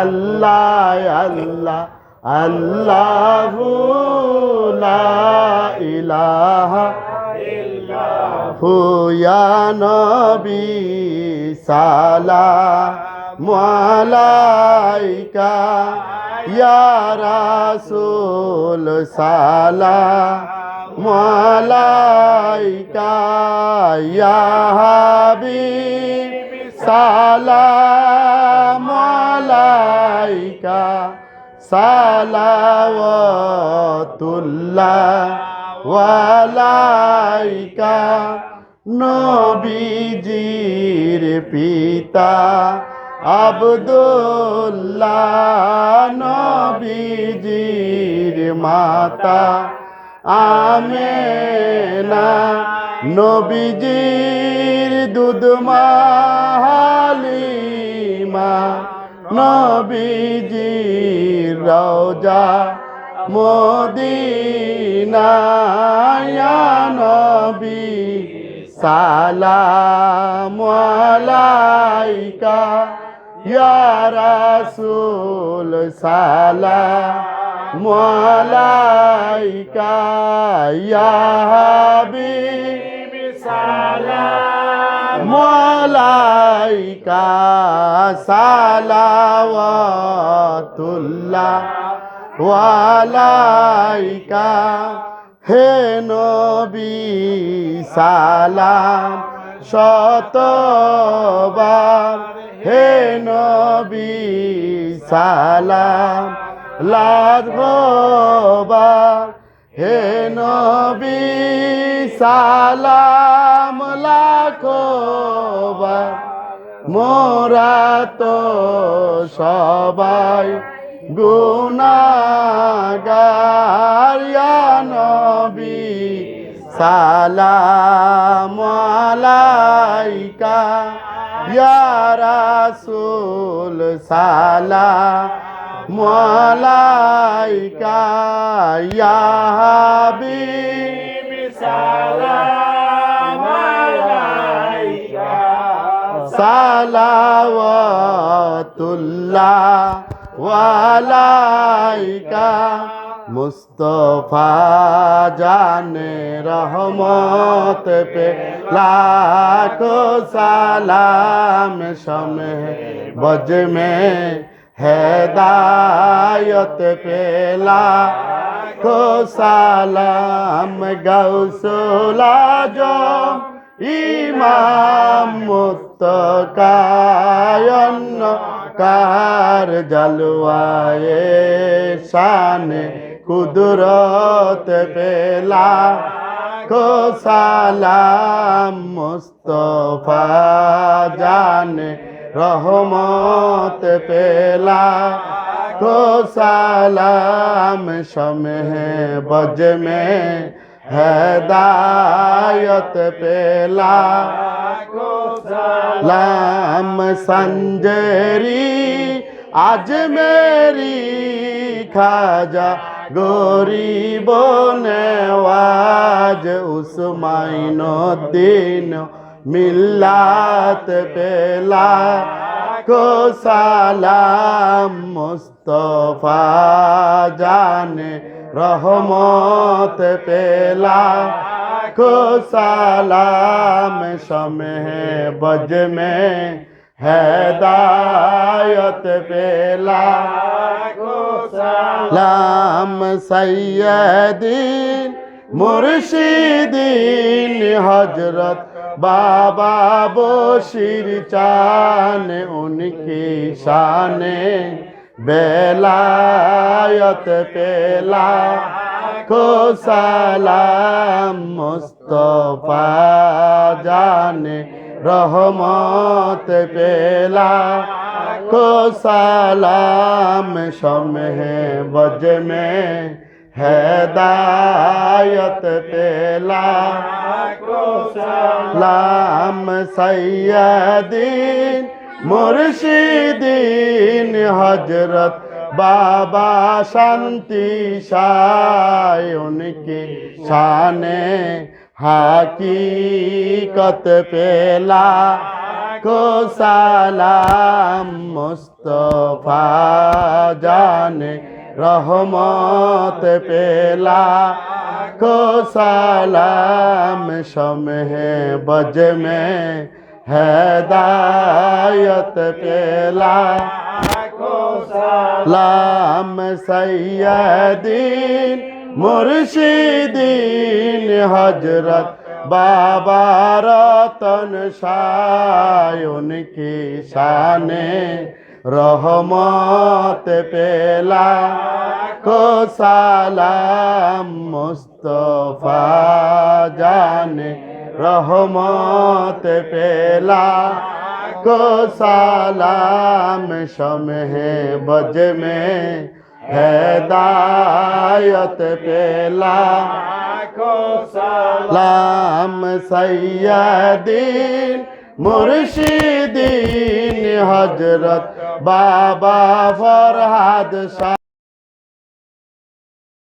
আল্লাহ আল্লাহ আল্লাহু ইলাহা হু ইয়া নবী সালাম আলাইকা ইয়া রাসূল সালাম। আলাইকা ইয়া হাবিব সালাম আলাইকা সালাওয়াতুল্লাহ ওয়ালাইকা নবীজির পিতা আবদুল্লাহ নবীজির মাতা আমেনা নবীজির দুধমা হালিমা নবীজির রওজা মদিনায়া নবী সালাম আলাইকা ইয়া রাসূল সালাম। আলাইকা ইয়া হাবিব সালাম। আলাইকা সালাওয়াতুল্লাহ। ওয়ালাইকা হে নবী সালাম। শতবার হে নবী সালাম। লাখবার হে নবী, সালাম লাখবার মোরা তো সবাই গুনাগার। ইয়া নবী, সালাম আলাইকা। ইয়া রাসূল, সালাম আলাইকা ইয়া হাবিব সালাম আলাইকা সালাওয়াতুল্লাহ ওয়ালাইকা মুস্তফা জানে রহমত পে লাখো সালাম সমে বজ में হেদায়ত পেলা को সালাম গৌসুলা জম ইমাম মুত্তকায়ন্ন কার জলওয়ায়ে শানে কুদরত পেলা को সালাম মুস্তফা জানে رحمت پیلا تو سلام شمح بج میں ہدایت پیلا لام سنجری آج میری خاجا گوری بونے واج اس مائنو دینو ملات بلا کو سلام مصطفیٰ جان رحمت پیلا کو سلام شمہ بج میں ہدایت پیلا کو سلام سیدین مرشدین حضرت বাবা বসির চান, উনকি শানে বেলায়ত পেলা। কোসালাম মুস্তফা জানে রহমত পেলা। কোসালাম সমহে বজমে হেদায়ত পেলা লাম সৈয়দিন মুর্শিদিন হজরত বাবা শান্তি শায় উনকে শানে হাকিকত পেলা কো رحمت پیلا کو سلام شمہ بج میں ہدایت پیلا کو سلام سیدین مرشدین حضرت بابا رتن شاہ ان کی شانے রহমত পেলা, কো সালাম মুস্তফা জানে। রহমত পেলা, কো সালাম সমহে বজ মে। হেদায়ত পেলা, কো সালাম সৈয়দিন মুর্শিদিন হজরত বাবা ফরহাদ শাহ।